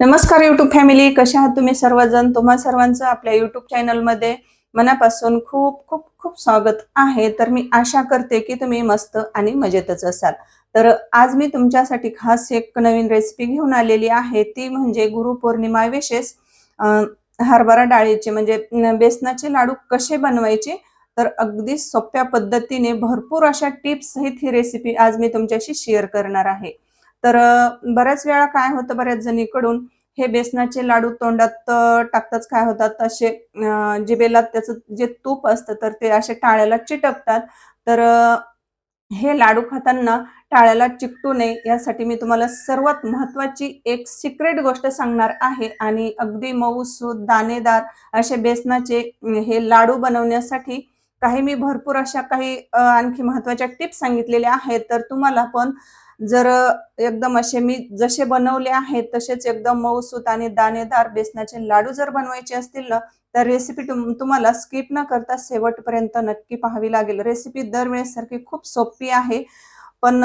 नमस्कार YouTube family कशा आहात तुम्ही सर्वजण? तुम्हा सर्वांचं आपल्या युट्यूब चॅनलमध्ये मनापासून खूप खूप खूप स्वागत आहे. तर मी आशा करते की तुम्ही मस्त आणि मजेतच असाल. तर आज मी तुमच्यासाठी खास एक नवीन रेसिपी घेऊन आलेली आहे. ती म्हणजे गुरुपौर्णिमा विशेष हरभरा डाळीचे म्हणजे बेसनाचे लाडू कसे बनवायचे? तर अगदी सोप्या पद्धतीने भरपूर अशा टिप्स सहित ही रेसिपी आज मी तुमच्याशी शेअर करणार आहे. तर बऱ्याच वेळा काय होतं बऱ्याच जणीकडून हे बेसनाचे लाडू तोंडात टाकताच काय होतात? असे जिबेला त्याचं जे तूप असतं तर ते असे टाळ्याला चिटकतात. तर हे लाडू खाताना टाळ्याला चिकटू नये यासाठी मी तुम्हाला सर्वात महत्वाची एक सिक्रेट गोष्ट सांगणार आहे. आणि अगदी मऊसूद दाणेदार असे बेसनाचे हे लाडू बनवण्यासाठी काही मी भरपूर अशा काही आणखी महत्त्वाच्या टिप्स सांगितलेल्या आहेत. तर तुम्हाला पण जर एकदम असे मी जसे बनवले आहेत तसेच एकदम मऊसूत आणि दाणेदार बेसनाचे लाडू जर बनवायचे असतील ना तर रेसिपी तुम्हाला स्किप न करता शेवटपर्यंत नक्की पाहावी लागेल. रेसिपी दरवेळेसारखी खूप सोपी आहे पण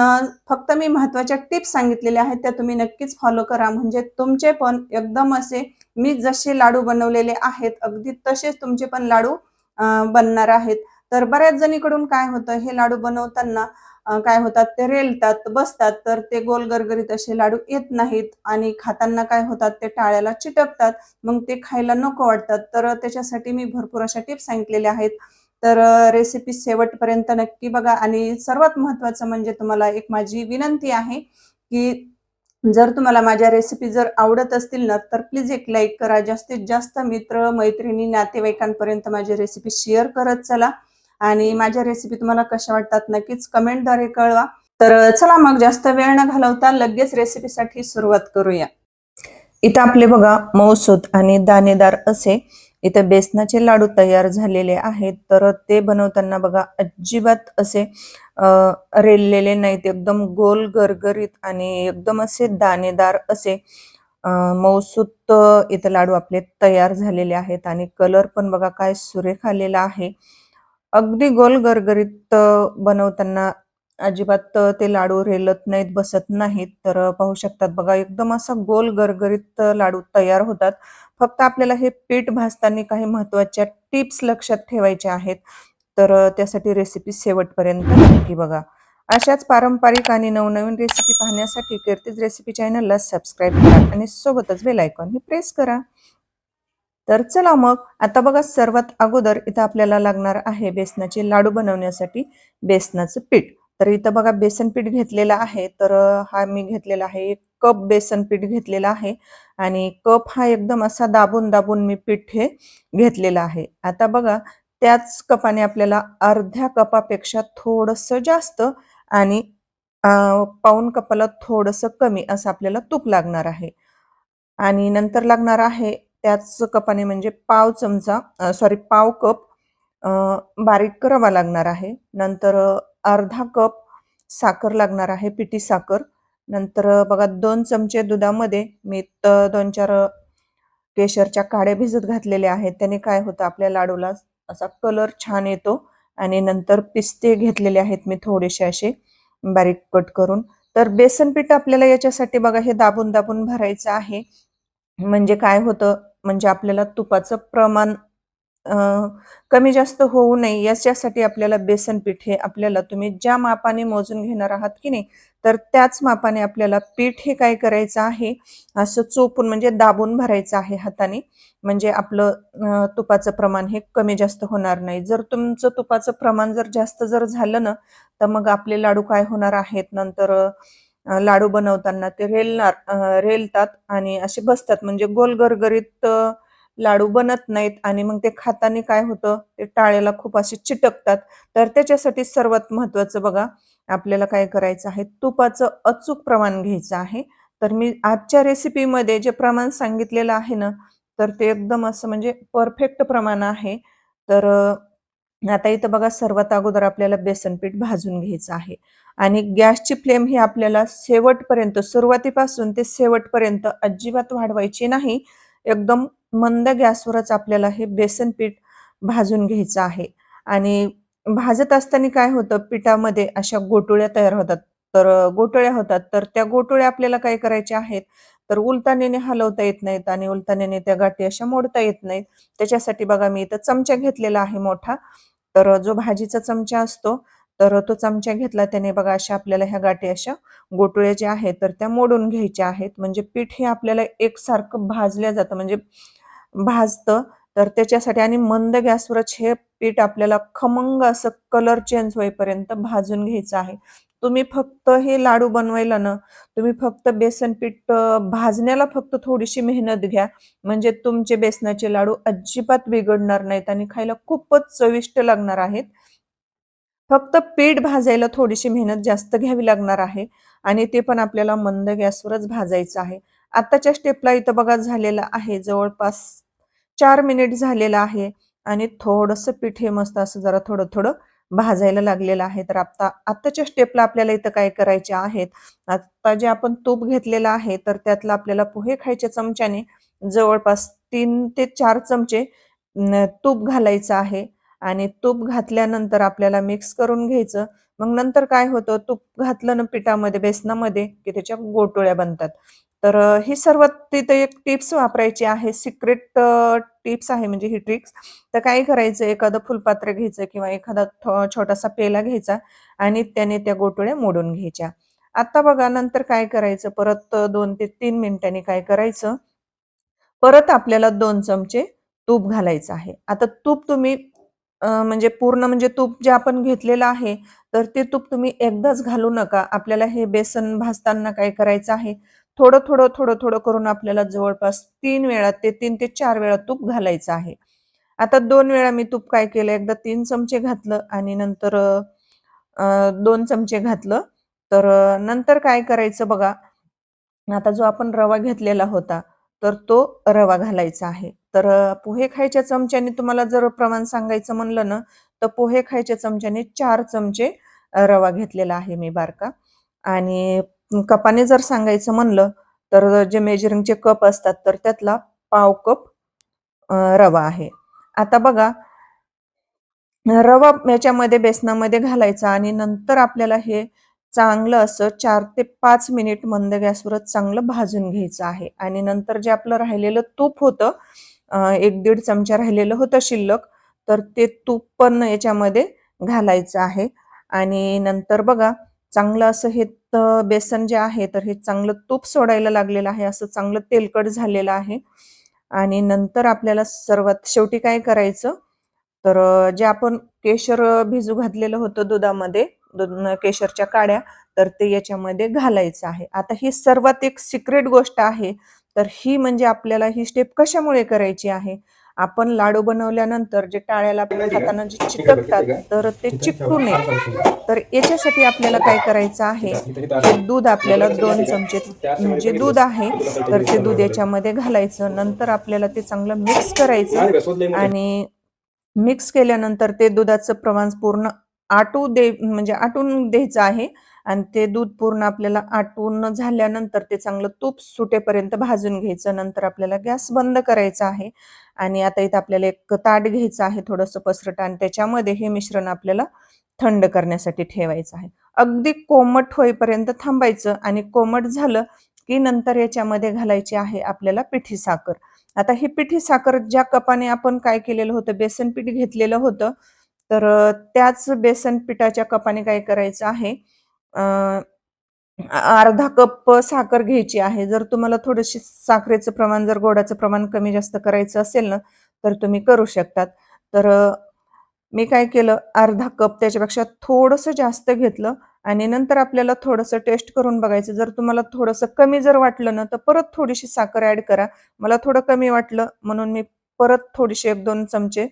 फक्त मी महत्त्वाच्या टिप्स सांगितलेल्या आहेत त्या तुम्ही नक्कीच फॉलो करा. म्हणजे तुमचे पण एकदम असे मी जसे लाडू बनवलेले आहेत अगदी तसेच तुमचे पण लाडू बनणार आहेत. तर बऱ्याच जणीकडून काय होतं हे लाडू बनवताना काय होतात ते रेलतात बसतात तर ते गोल गरगरीत असे लाडू येत नाहीत आणि खाताना काय होतात ते टाळ्याला चिटकतात मग ते खायला नको वाटतात. तर त्याच्यासाठी मी भरपूर अशा टिप्स सांगितलेल्या आहेत. तर रेसिपी शेवटपर्यंत नक्की बघा आणि सर्वात महत्वाचं म्हणजे तुम्हाला एक माझी विनंती आहे की जर तुम्हाला माझ्या रेसिपी जर आवडत असतील ना तर प्लीज एक लाईक करा. जास्तीत जास्त मित्र मैत्रिणी नातेवाईकांपर्यंत माझी रेसिपी शेअर करत चला. आणि माझ्या रेसिपी तुम्हाला कशा वाटतात नक्कीच कमेंटद्वारे कळवा. तर चला मग जास्त वेळ न घालवता लगेच रेसिपीसाठी सुरुवात करूया. इथं आपले बघा मऊसूत आणि दाणेदार असे इथं बेसनाचे लाडू तयार झालेले आहेत. तर ते बनवताना बघा अजिबात असे रेललेले नाहीत. एकदम गोल गरगरीत आणि एकदम असे दाणेदार असे अं, मऊसूत इथं लाडू आपले तयार झालेले आहेत. आणि कलर पण बघा काय सुरेख आलेला आहे. अगदी गोल गरगरीत बनवताना अजिबात ते लाडू रेलत नाहीत बसत नाहीत. तर पाहू शकतात बघा एकदम असा गोल गरगरीत लाडू तयार होतात. फक्त आपल्याला हे पीठ भाजताना काही महत्त्वाच्या टिप्स लक्षात ठेवायच्या आहेत. तर त्यासाठी रेसिपी शेवटपर्यंत नक्की बघा. अशाच पारंपरिक आणि नवनवीन रेसिपी पाहण्यासाठी कीर्तीज रेसिपी चॅनलला सबस्क्राईब करा आणि सोबतच बेल आयकॉन ही प्रेस करा. तर चला मग आता बघा सर्वात अगोदर इथं आपल्याला लागणार आहे बेसनाचे लाडू बनवण्यासाठी बेसनाचं पीठ. तर इथं बघा बेसन पीठ घेतलेलं आहे तर हा मी घेतलेला आहे एक कप बेसन पीठ घेतलेला आहे. आणि कप हा एकदम असा दाबून दाबून मी पीठ हे घेतलेलं आहे. आता बघा त्याच कपाने आपल्याला अर्ध्या कपापेक्षा थोडंसं जास्त आणि पाऊन पाऊण कपाला थोडंसं कमी असं आपल्याला तूप लागणार आहे. आणि नंतर लागणार आहे त्याच कपाने म्हणजे पाव चमचा सॉरी पाव कप बारीक करावा लागणार आहे. नंतर अर्धा कप साखर लागणार आहे पिठी साखर. नंतर बघा दोन चमचे दुधामध्ये मी दोन चार केशरच्या काड्या भिजत घातलेल्या आहेत. त्याने काय होतं आपल्या लाडूला असा कलर छान येतो आणि नंतर पिस्ते घेतलेले आहेत मी थोडेसे असे बारीक कट करून. तर बेसन पीठ आपल्याला याच्यासाठी बघा हे दाबून दाबून भरायचं आहे. म्हणजे काय होतं म्हणजे आपल्याला तुपाचं प्रमाण कमी जास्त होऊ नये याच्यासाठी आपल्याला बेसन पीठ हे आपल्याला तुम्ही ज्या मापाने मोजून घेणार आहात की नाही तर त्याच मापाने आपल्याला पीठ हे काय करायचं आहे असं चोपून म्हणजे दाबून भरायचं आहे हाताने म्हणजे आपलं तुपाचं प्रमाण हे कमी जास्त होणार नाही. जर तुमचं तुपाचं प्रमाण जर जास्त जर झालं ना तर मग आपले लाडू काय होणार आहेत? नंतर लाडू बनवताना ते रेलणार रेलतात आणि असे बसतात. म्हणजे गोल गरगरीत लाडू बनत नाहीत आणि मग ते खाताना काय होतं? ते टाळ्याला खूप असे चिटकतात. तर त्याच्यासाठी सर्वात महत्वाचं बघा आपल्याला काय करायचं आहे? तुपाचं अचूक प्रमाण घ्यायचं आहे. तर मी आजच्या रेसिपीमध्ये जे प्रमाण सांगितलेलं आहे ना तर ते एकदम असं म्हणजे परफेक्ट प्रमाण आहे. तर आता इथं बघा सर्वात अगोदर आपल्याला बेसन पीठ भाजून घ्यायचं आहे. आणि गॅसची फ्लेम ही आपल्याला शेवटपर्यंत सुरुवातीपासून ते शेवटपर्यंत अजिबात वाढवायची नाही. एकदम मंद गॅसवरच आपल्याला हे बेसन पीठ भाजून घ्यायचं आहे. आणि भाजत असताना काय होतं पिठामध्ये अशा गोटुळ्या तयार होतात. तर अ, गोटुळ्या होतात. तर त्या गोटुळ्या आपल्याला काय करायच्या आहेत? तर उलतानेने हलवता येत नाहीत आणि उलतानेने त्या गाठी अशा मोडता येत नाहीत. त्याच्यासाठी बघा मी इथं चमचा घेतलेला आहे मोठा. तर जो भाजीचा चमचा असतो तर तो चमचा घेतला त्याने बघा अशा आपल्याला ह्या गाठी अशा गोटुळ्या ज्या आहेत तर त्या मोडून घ्यायच्या आहेत. म्हणजे पीठ हे आपल्याला एकसारखं भाजल्या जातं म्हणजे भाजतं. तर त्याच्यासाठी आणि मंद गॅसवरच हे पीठ आपल्याला खमंग असं कलर चेंज होईपर्यंत भाजून घ्यायचं आहे. तुम्ही फक्त हे लाडू बनवायला ना तुम्ही फक्त बेसन पीठ भाजण्याला फक्त थोडीशी मेहनत घ्या. म्हणजे तुमचे बेसनाचे लाडू अजिबात बिघडणार नाहीत आणि खायला खूपच चविष्ट लागणार आहेत. फक्त पीठ भाजायला थोडीशी मेहनत जास्त घ्यावी लागणार आहे आणि ते पण आपल्याला मंद गॅसवरच भाजायचं आहे. आत्ताच्या स्टेपला इथं बघा झालेलं आहे जवळपास चार मिनिट झालेलं आहे आणि थोडंसं पीठ हे मस्त असं जरा थोडं थोडं भाजायला लागलेलं आहे. तर आता आत्ताच्या स्टेपला आपल्याला इथं काय करायचे आहेत? आता जे आपण तूप घेतलेलं आहे तर त्यातलं आपल्याला पोहे खायच्या चमच्याने जवळपास तीन ते चार चमचे तूप घालायचं आहे. आणि तूप घातल्यानंतर आपल्याला मिक्स करून घ्यायचं. मग नंतर काय होतं? तूप घातलं ना पिठामध्ये बेसनामध्ये की त्याच्या गोटोळ्या बनतात. तर ही सर्व तिथं एक टिप्स वापरायची आहे. सिक्रेट टिप्स आहे म्हणजे ही ट्रिक्स तर काय करायचं? एखादं फुलपात्र घ्यायचं किंवा एखादा छोटासा पेला घ्यायचा आणि त्याने त्या गोटोळ्या मोडून घ्यायच्या. आता बघा नंतर काय करायचं? परत दोन ते तीन मिनिटांनी काय करायचं? परत आपल्याला दोन चमचे तूप घालायचं आहे. आता तूप तुम्ही म्हणजे पूर्ण म्हणजे तूप जे आपण घेतलेलं आहे तर ते तूप तुम्ही एकदाच घालू नका. आपल्याला हे बेसन भाजताना काय करायचं आहे थोडं थोडं थोडं थोडं करून आपल्याला जवळपास तीन वेळा ते तीन ते चार वेळा तूप घालायचं आहे. आता दोन वेळा मी तूप काय केलं एकदा तीन चमचे घातलं आणि नंतर दोन चमचे घातलं. तर नंतर काय करायचं बघा आता जो आपण रवा घेतलेला होता तर तो रवा घालायचा आहे. तर पोहे खायच्या चमच्याने तुम्हाला जर प्रमाण सांगायचं म्हणलं ना तर पोहे खायच्या चमच्याने चार चमचे रवा घेतलेला आहे मी बारका. आणि कपाने जर सांगायचं म्हणलं तर जे मेजरिंगचे कप असतात तर त्यातला पाव कप रवा आहे. आता बघा रवा याच्यामध्ये बेसनामध्ये घालायचा आणि नंतर आपल्याला हे चांगलं असं चार ते पाच मिनिट मंद गॅसवरच चांगलं भाजून घ्यायचं आहे. आणि नंतर जे आपलं राहिलेलं तूप होतं एक दीड चमचा राहिलेलं होतं शिल्लक तर ते तूप पण याच्यामध्ये घालायचं आहे. आणि नंतर बघा चांगलं असं हे बेसन जे आहे तर हे चांगलं तूप सोडायला लागलेलं आहे. असं चांगलं तेलकट झालेलं आहे. आणि नंतर आपल्याला सर्वात शेवटी काय करायचं? तर जे आपण केशर भिजू घातलेलं होतं दुधामध्ये केशरच्या काड्या तर ते याच्यामध्ये घालायचं आहे. आता ही सर्वात एक सिक्रेट गोष्ट आहे. तर ही म्हणजे आपल्याला ही स्टेप कशामुळे करायची आहे? आपण लाडू बनवल्यानंतर जे टाळ्याला आपल्या हातानं जे चिकटतात तर ते चिकटू नये. तर याच्यासाठी आपल्याला काय करायचं आहे? हे दूध आपल्याला दोन चमचे जे दूध आहे तर ते दूध याच्यामध्ये घालायचं. नंतर आपल्याला ते चांगलं मिक्स करायचं आणि मिक्स केल्यानंतर ते दुधाचं प्रमाण पूर्ण आटू दे म्हणजे आटून द्यायचं आहे. आणि ते दूध पूर्ण आपल्याला आटून झाल्यानंतर ते चांगलं तूप सुटेपर्यंत भाजून घ्यायचं. नंतर आपल्याला गॅस बंद करायचा आहे. आणि आता इथं आपल्याला एक ताट घ्यायचं आहे थोडंसं पसरट आणि त्याच्यामध्ये हे मिश्रण आपल्याला थंड करण्यासाठी ठेवायचं आहे. अगदी कोमट होईपर्यंत थांबायचं आणि कोमट झालं की नंतर याच्यामध्ये घालायची आहे आपल्याला पिठी साखर. आता ही पिठी साखर ज्या कपाने आपण काय केलेलं होतं बेसन पीठ घेतलेलं होतं तर त्याच बेसन पिठाच्या कपाने काय करायचं आहे अर्धा कप साखर घ्यायची आहे. जर तुम्हाला थोडीशी साखरेचं प्रमाण जर गोडाचं प्रमाण कमी जास्त करायचं असेल ना तर तुम्ही करू शकतात. तर मी काय केलं अर्धा कप त्याच्यापेक्षा थोडंसं जास्त घेतलं आणि नंतर आपल्याला थोडंसं टेस्ट करून बघायचं. जर तुम्हाला थोडंसं कमी जर वाटलं ना तर परत थोडीशी साखर ॲड करा. मला थोडं कमी वाटलं म्हणून मी परत थोडीशी एक दोन चमचे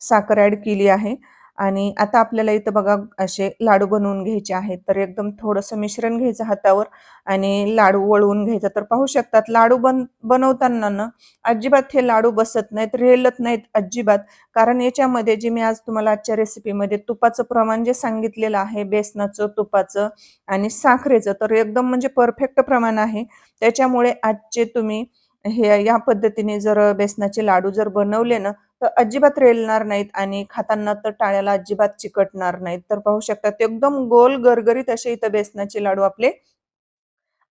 साखर ॲड केली आहे. आणि आता आपल्याला इथं बघा असे लाडू बनवून घ्यायचे आहेत. तर एकदम थोडंसं मिश्रण घ्यायचं हातावर आणि लाडू वळवून घ्यायचा. तर पाहू शकतात लाडू बन बनवताना ना अजिबात हे लाडू बसत नाहीत रेलत नाहीत अजिबात. कारण याच्यामध्ये जे मी आज तुम्हाला आजच्या रेसिपीमध्ये तुपाचं प्रमाण जे सांगितलेलं आहे बेसनाचं तुपाचं आणि साखरेचं तर एकदम म्हणजे परफेक्ट प्रमाण आहे. त्याच्यामुळे आजचे तुम्ही हे या पद्धतीने जर बेसनाचे लाडू जर बनवले ना तर अजिबात रेलणार नाहीत आणि खाताना तर टाळ्याला अजिबात चिकटणार नाहीत. तर पाहू शकतात एकदम गोल गरगरीत असे इथं बेसनाचे लाडू आपले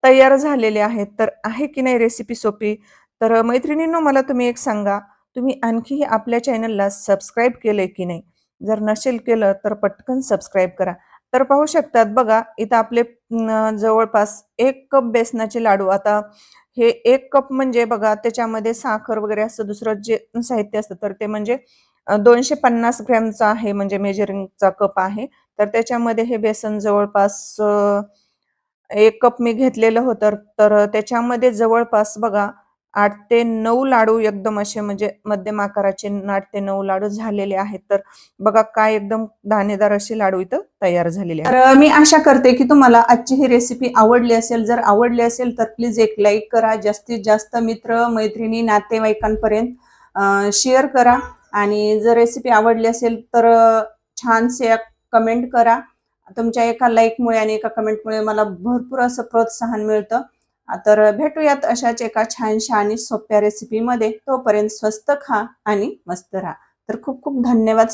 तयार झालेले आहेत. तर आहे की नाही रेसिपी सोपी? तर मैत्रिणींनो मला तुम्ही एक सांगा तुम्ही आणखीही आपल्या चॅनलला सबस्क्राईब केलंय की नाही? जर नसेल केलं तर पटकन सबस्क्राईब करा. तर पाहू शकतात बघा इथं आपले जवळपास एक कप बेसनाचे लाडू. आता हे एक कप म्हणजे बघा त्याच्यामध्ये साखर वगैरे असं दुसरं जे साहित्य असतं तर ते म्हणजे दोनशे पन्नास ग्रॅमचा आहे म्हणजे मेजरिंगचा कप आहे. तर त्याच्यामध्ये हे बेसन जवळपास एक कप मी घेतलेलं होतं. तर त्याच्यामध्ये जवळपास बघा आठ ते नऊ लाडू एकदम असे म्हणजे मध्यम आकाराचे आठ ते नऊ लाडू झालेले आहेत. तर बघा काय एकदम दाणेदार असे लाडू इथं तयार झालेले तर मी आशा करते की तुम्हाला आजची ही रेसिपी आवडली असेल. जर आवडली असेल तर प्लीज एक लाईक करा. जास्तीत जास्त मित्र मैत्रिणी नातेवाईकांपर्यंत शेअर करा. आणि जर रेसिपी आवडली असेल तर छानसे कमेंट करा. तुमच्या एका लाईकमुळे आणि एका कमेंटमुळे मला भरपूर असं प्रोत्साहन मिळतं. तर भेटूयात अशाच एका छानशा आणि सोप्या रेसिपीमध्ये तोपर्यंत स्वस्त खा आणि मस्त राहा. तर खूप खूप धन्यवाद